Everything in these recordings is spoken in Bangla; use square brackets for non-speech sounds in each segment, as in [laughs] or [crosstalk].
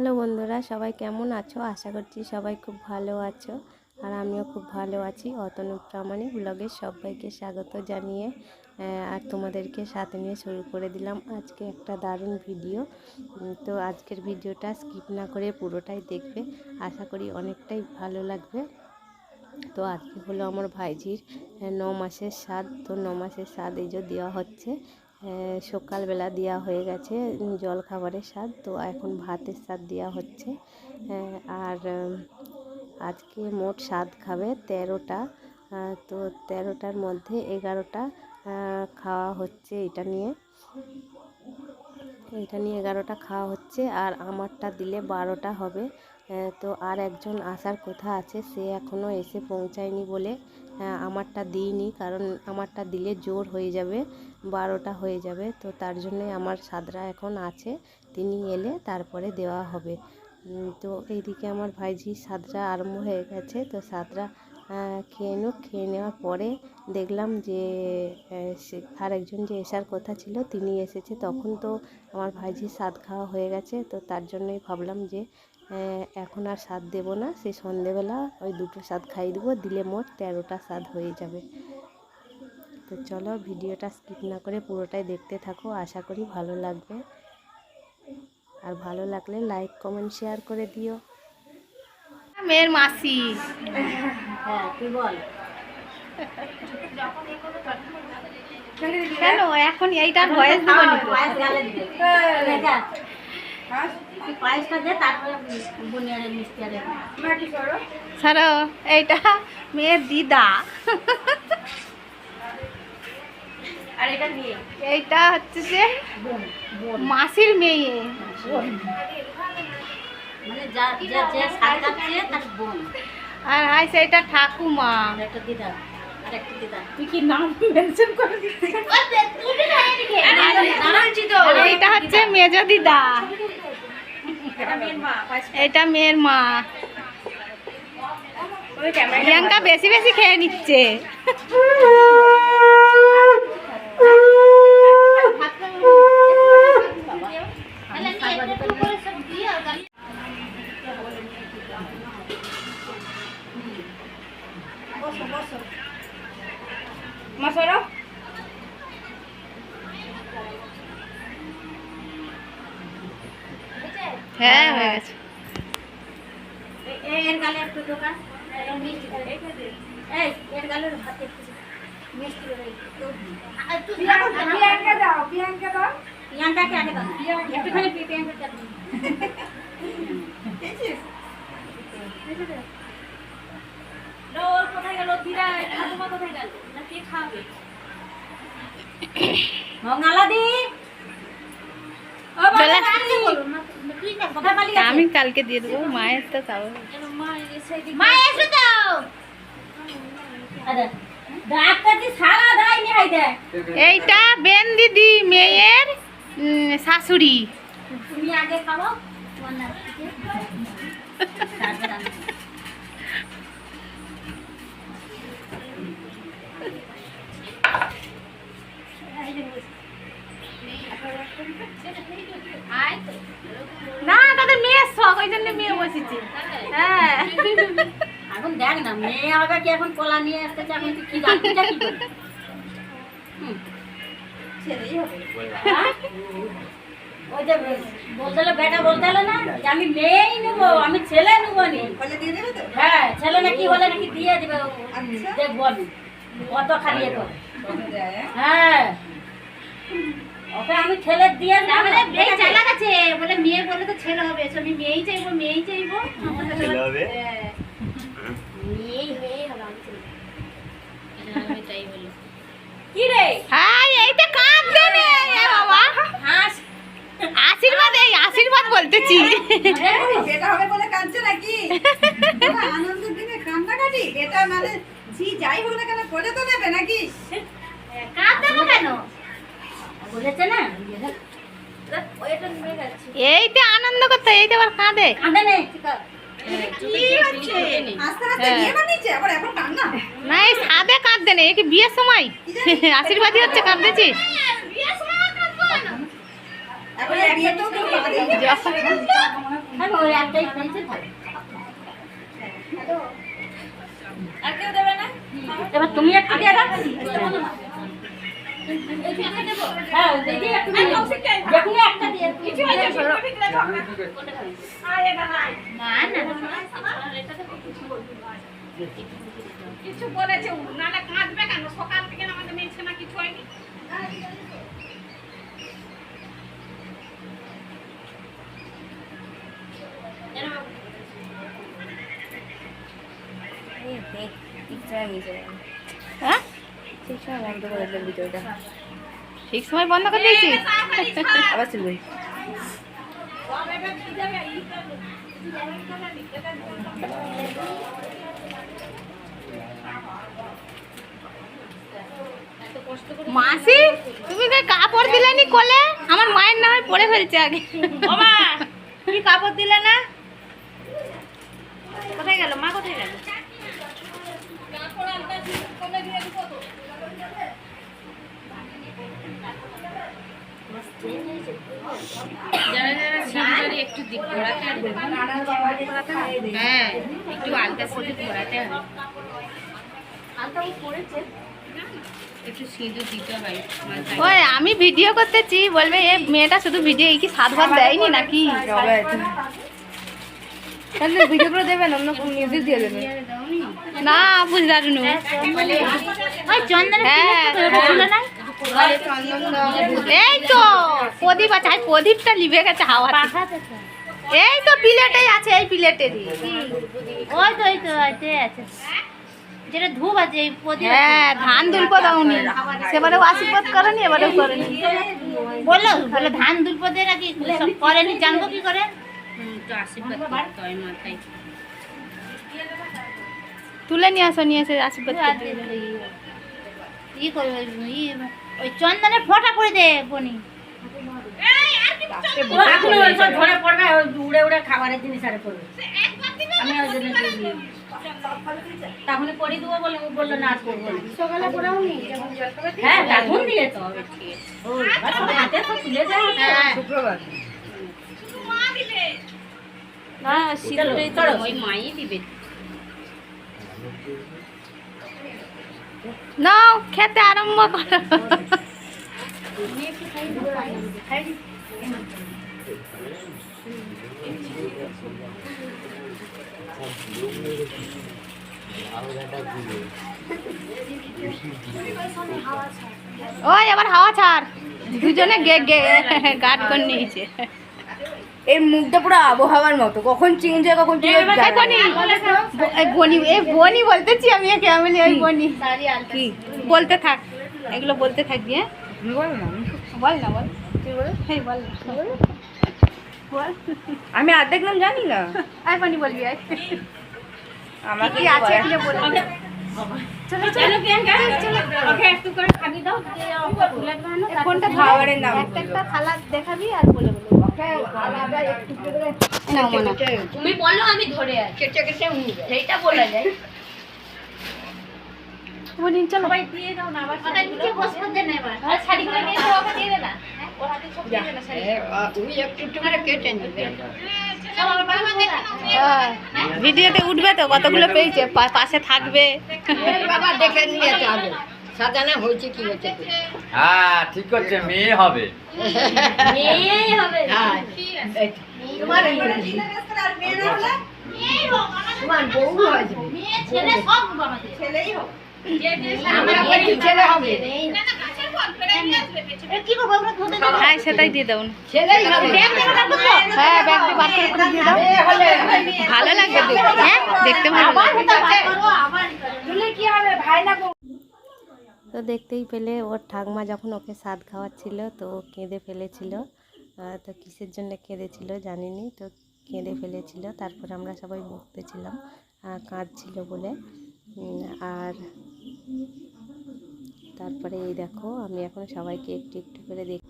হ্যালো বন্ধুরা, সবাই কেমন আছো? আশা করছি সবাই খুব ভালো আছো। আর আমিও খুব ভালো আছি। অতনু প্রামাণিক ব্লগে সবাইকে স্বাগত জানিয়ে আর তোমাদেরকে সাথে নিয়ে শুরু করে দিলাম আজকে একটা দারুণ ভিডিও। তো আজকের ভিডিওটা স্কিপ না করে পুরোটাই দেখবে। আশা করি অনেকটাই ভালো লাগবে। তো আজকে হলো আমার ভাইজির ন মাসের স্বাদ। তো ন মাসের স্বাদ এই যে দেওয়া হচ্ছে। সকালবেলা দেওয়া হয়ে গেছে জল খাবারের স্বাদ তো এখন ভাতের স্বাদ দেওয়া হচ্ছে। আহ, আর আজকে মোট স্বাদ খাবে তেরোটা। তো তেরোটার মধ্যে এগারোটা খাওয়া হচ্ছে এটা নিয়ে। এটা নিয়ে এগারোটা খাওয়া হচ্ছে আর আমারটা দিলে বারোটা হবে। তো আর একজন আসার কথা আছে সে এখনও এসে পৌঁছায়নি বলে আমারটা দিইনি কারণ আমারটা দিলে জোর হয়ে যাবে। বারোটা হয়ে যাবে। তো তার জন্যে আমার সাদরা এখন আছে। তিনি এলে তারপরে দেওয়া হবে। তো এইদিকে আমার ভাইঝি সাদরা আরম্ভ হয়ে গেছে। তো সাদরা খেয়ে নিক, খেয়ে নেওয়ার পরে দেখলাম যে আরেকজন যে এসার কথা ছিল, তিনি এসেছে। তখন তো আমার ভাইঝির স্বাদ খাওয়া হয়ে গেছে। তো তার জন্যই ভাবলাম যে এখন আর স্বাদ দেবো না। সেই সন্ধেবেলা ওই দুটো স্বাদ খাইয়ে দেবো। দিলে মোট তেরোটা স্বাদ হয়ে যাবে। তো চলো ভিডিওটা স্কিপ না করে পুরোটাই দেখতে থাকো আশা করি ভালো লাগবে। আর ভালো লাগলে লাইক কমেন্ট শেয়ার করে দিও। মেয়ের মাসি। হ্যাঁ তুই বল। কেন? এখন এইটার বয়স দেবো নি তো। পায়েস দিবে এটা আরে ছাড়ো এইটা হচ্ছে যে বোন মাসির মেয়ে। মানে যা যে তার বোন। আর হাই সেইটা ঠাকুমা। আর একটা দিদা আর একটা দিদা। তুই কি নাম মেনশন করে দিচ্ছিস আর হচ্ছে মেজ দিদা। এটা মেয়ের মা প্রিয়াঙ্কা বেশি বেশি খেয়ে নিচ্ছে। গালে একটু দোকান মিষ্টি এই এর গালে হাতে মিষ্টি করে আর তুই প্রিয়াঙ্কা দাও প্রিয়াঙ্কা দাও। প্রিয়াঙ্কাকে আগে দাও? একটুখানি প্রিয়াঙ্কাকে ওর কোথায় গেল? দিদা ঠাকুমা কোথায় গেল? না কে খাবে? মঙ্গালাদি! ও বাবা আমি কালকে দিয়ে দেবো মায়ের তো। দে এইটা বেন দিদি মেয়ের শাশুড়ি। তুমি আগে খাব [laughs] জন্য হ্যাঁ। এখন দেখ না মেয়ে হবে কি এখন কলা নিয়ে আসতেছে এখন তুই কি চাই করবি? হ্যাঁ? ওই যে বলতে হলো বেটা বলতে হলো না যে আমি মেয়েই নেব আমি ছেলে নেব নি। হ্যাঁ ছেলে নাকি হলে নাকি দিয়ে দিবে ও, দেখব আমি। কত খালি করে। হ্যাঁ। ওকে আমি ছেলে দিয়ে দেবো। এই চালাক আছে। বলে মেয়ে বলে তো ছেলে হবে। আমি মেয়েই চাইব মেয়েই চাইব। ছেলে হবে? মেয়েই হয়েই হবে আমি ছেলে। এটাই বলি। কি রে? হাই এইটা কাঁদবে রে বাবা। হাঁস। আশীর্বাদ এই আশীর্বাদ বলতেছি। এটা হবে বলে কাঁদছে নাকি? আনন্দের দিনে এটা মানে জি যাই হোক না কেন করে তো নেবে নাকি? কাঁদ দেবো কেন? বলেছে না? এইটা আনন্দ করতে এইটা আবার কাঁদে। কাঁদে নেই এখন কান্না? না এই সাদে কাঁদতে নেই কি বিয়ের সময় আশীর্বাদই হচ্ছে কাঁদতেছিস এখন এই বিয়েতেও কেউ কাঁদে যখন থাকো ওই একটাই পেয়েছে থাকো। আর কেউ দেবে না? এবার তুমি একটু কিছু বলেছে নাহলে কাঁদবে কেন সকাল থেকে আমাদের মেয়েছে না কিছু হয়নি হ্যাঁ ঠিক সময় বন্ধ করে দিয়েছিস আবার চলবে মাসি তুমি কই কাপড় দিলে নি কোলে? আমার মায়ের নামে পড়ে ফেলছে আগে। তুমি কাপড় দিলে না? কোথায় গেল? মা কোথায় গেল? যারা যারা সিঁদুরি একটু দিক ঘোরাতে হ্যাঁ একটু আলতা সিঁদুর ঘোরাতে হবে। ওই আমি ভিডিও করতেছি বলবে এ মেয়েটা শুধু ভিডিও কি সাত ভাত দেয়নি নাকি? ভিডিও করে দেবেন অন্য মিউজিক দিয়ে দেবেন। না বুঝতে পারুন হ্যাঁ এই তো প্রদীপ আছে প্রদীপটা লিভে গেছে হাওয়া এই তো প্লেটেই আছে এই প্লেটেরই। ওই তো ওই তো আছে। যেটা ধূপ আছে এই প্রদীপ হ্যাঁ ধান দুলপো দাওনি। আশীর্বাদ করেনি এবারেও করেনি। বলল বলে ধান দুলপো দিয়ে নাকি? সব করেনি জানব কি করে? তুলে নিয়ে আসো নিয়ে এসে আশীর্বাদ ই করবে ই ওই চন্দনের ফোঁটা করে দে বনি। ধরে পড়বে ওই উড়ে উড়ে খাবারের জিনিস আরে পড়বে। আমি ওই জন্য। তাহলে দেবো বলে ও বলল না আর করব সকালে পড়াও নি হ্যাঁ তখন দিয়ে তো ও হাতে তো তুলে যায় হ্যাঁ। শুক্রবার। না চলো, চলো। ওই মাই দিবে। নাও খেতে আরম্ভ করো। ওই আবার হাওয়া ছাড়। দুজনে গে গে গার্ড করে নিয়েছে। এর মুখটা পুরো আবহাওয়ার মতো। কখন চেঞ্জ হয় কখন চেঞ্জ বনি এ বলতেছি আমি একে আমি ওই বনি। কি? বলতে থাক। এগুলো বলতে থাকবি হ্যাঁ? না বল না বল। বল। আমি অর্ধেক নাম জানি না। আয় বনি বলবি আয়। আমাকে কি আছে এগুলো বলে। চলো চলো। ওকে একটু করে খাবি দাও। না খাবারের নাম একটা একটা থালা দেখাবি আর বলে বলে তুমি বলো আমি ধরে আছি। কেটে কেটে সেইটা বলা যায় বনি চলো সবাই দিয়ে দাও না আবার ওটা নিচে বসতে দে না এবার। আর শাড়ি করে নিয়ে তো ওকে দিয়ে না। ওর হাতে সব দিয়ে না শাড়ি। তুমি একটু একটু করে কেটে নিবে। হ্যাঁ, ভিডিওতে উঠবে তো কতগুলো পেয়েছে পাশে থাকবে। বাবা দেখে নিয়েছে আগে সাজানো হয়েছে কি হয়েছে? হ্যাঁ ঠিক করছে মেয়ে হবে। মেয়ে হবে। তোমার মেয়ে না হলে তোমার বউ হবে। মেয়ে ছেলে সব আমাদের। ছেলেই হোক আমরা বলি ছেলে হবে? এ কি করব আমরা ধুতে দেবো হ্যাঁ সেটাই দিয়ে দেবো। হ্যাঁ ব্যাগটি বার করে করে দিয়ে দাও। ভালো লাগবে দেখতে। হ্যাঁ ভালো লাগবে। তো দেখতেই পেলে ওর ঠাকমা যখন ওকে স্বাদ খাওয়াচ্ছিল, তো ও কেঁদে ফেলেছিল। তো কিসের জন্য কেঁদেছিল জানিনি, তো কেঁদে ফেলেছিল। তারপর আমরা সবাই বকতেছিলাম কাঁদছিল বলে। আর তারপরে এই দেখো, আমি এখন সবাইকে একটু একটু করে দেখ,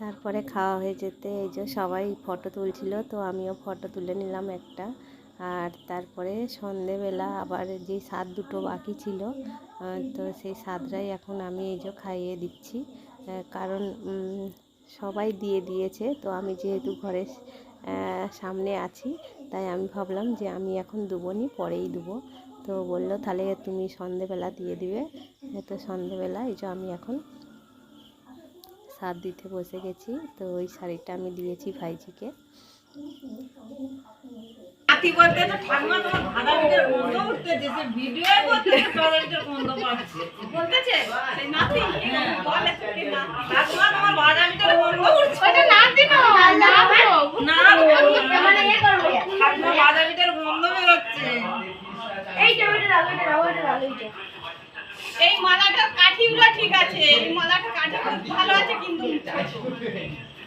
তারপরে খাওয়া হয়ে যেতে, এই যে সবাই ফটো তুলছিল, তো আমিও ফটো তুলে নিলাম একটা। আর তারপরে সন্ধেবেলা আবার যে স্বাদ দুটো বাকি ছিল তো সেই স্বাদটাই এখন আমি এই যে খাইয়ে দিচ্ছি। কারণ সবাই দিয়ে দিয়েছে, তো আমি যেহেতু ঘরে সামনে আছি, তাই আমি ভাবলাম যে আমি এখন দেবো নি, পরেই দেবো। তো বলল, তাহলে তুমি সন্ধেবেলা দিয়ে দিবে। তো সন্ধেবেলা এই যে আমি এখন সার দিতে বসে গেছি, তো ওই শাড়িটা আমি দিয়েছি ভাইজিকে। নাতি বলতে তো ঠাকুমা তোমার ভাড়া গন্ধ উঠতেছে ভিডিও করতে ভাড়া গন্ধ পাচ্ছে বলতেছে নাতি বলে ঠাকুমা তোমার ভাড়া গন্ধ উঠছে ওটা নাতি নয় নাতবো। না মানে ইয়ে করব ঠাকুমা ভাড়া ভিতরে গন্ধ বেরোচ্ছে এইটা ওইটা রাখো এটা রাখো এটা রাখো এই মালাটার কাঠিগুলো ঠিক আছে এই মালাটার কাঠি ভালো আছে কিন্তু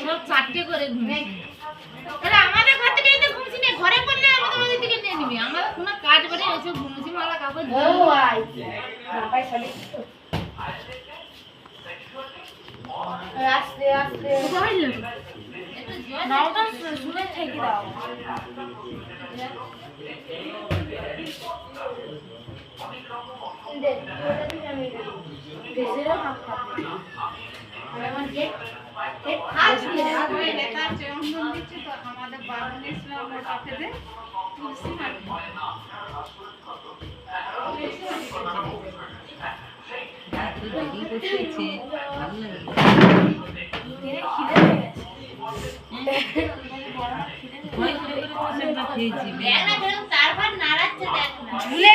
সব চারটে করে ঘুমছি তাহলে আমাদের ঘর থেকে এনে ঘুমছি না ঘরে পড়লে আমাদের ওই দিকে নিয়ে নিবি। আমাদের কোনো কাজ করে এসে ঘুমছি মালা কাপড় আস্তে আস্তে। নাও তো শুনে থেকে দাও দেখ ওটা দিয়ে আমি বেশিরভাগ হাত খাব আমার আমার। দেখ না বেরোন তারপর নাড়াচ্ছে দেখ ঝুলে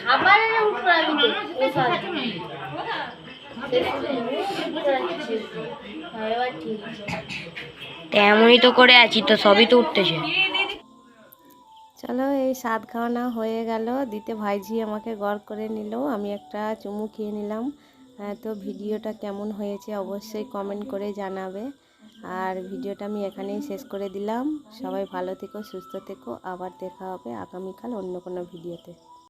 খাবারের উপর আমি এবার ঠিক আছে তেমনই তো করে আছি, তো সবই তো উঠতেছে। চলো, এই স্বাদ খাওয়ানো হয়ে গেল। দিতে ভাইঝি আমাকে গড় করে নিল। আমি একটা চুমু খেয়ে নিলাম। তো ভিডিওটা কেমন হয়েছে অবশ্যই কমেন্ট করে জানাবে। আর ভিডিওটা আমি এখানেই শেষ করে দিলাম। সবাই ভালো থেকো, সুস্থ থেকো। আবার দেখা হবে আগামীকাল অন্য কোনো ভিডিওতে।